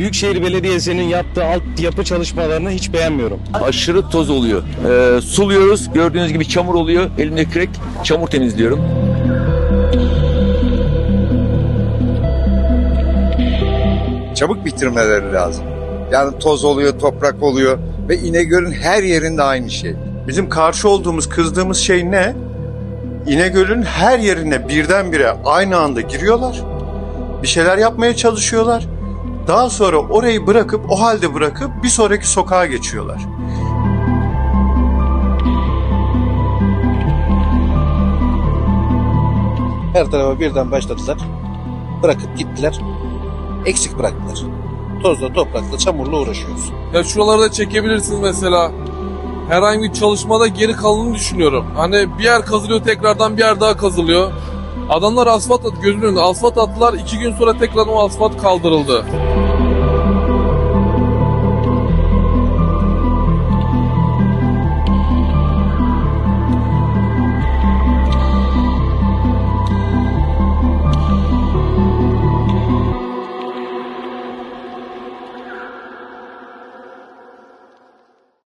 Büyükşehir Belediyesi'nin yaptığı altyapı çalışmalarını hiç beğenmiyorum. Aşırı toz oluyor. Ee, suluyoruz. Gördüğünüz gibi çamur oluyor. Elimde kürek çamur temizliyorum. çabuk bitirmeleri lazım. Yani toz oluyor, toprak oluyor ve İnegöl'ün her yerinde aynı şey. Bizim karşı olduğumuz, kızdığımız şey ne? İnegöl'ün her yerine birdenbire aynı anda giriyorlar. Bir şeyler yapmaya çalışıyorlar. Daha sonra orayı bırakıp, o halde bırakıp bir sonraki sokağa geçiyorlar. Her tarafa birden başladılar. Bırakıp gittiler. Eksik bıraktılar. Tozla, toprakla, çamurla uğraşıyoruz. Ya şuraları da çekebilirsiniz mesela. Herhangi bir çalışmada geri kalını düşünüyorum. Hani bir yer kazılıyor tekrardan bir yer daha kazılıyor. Adamlar asfalt at gözünün asfalt attılar iki gün sonra tekrar o asfalt kaldırıldı.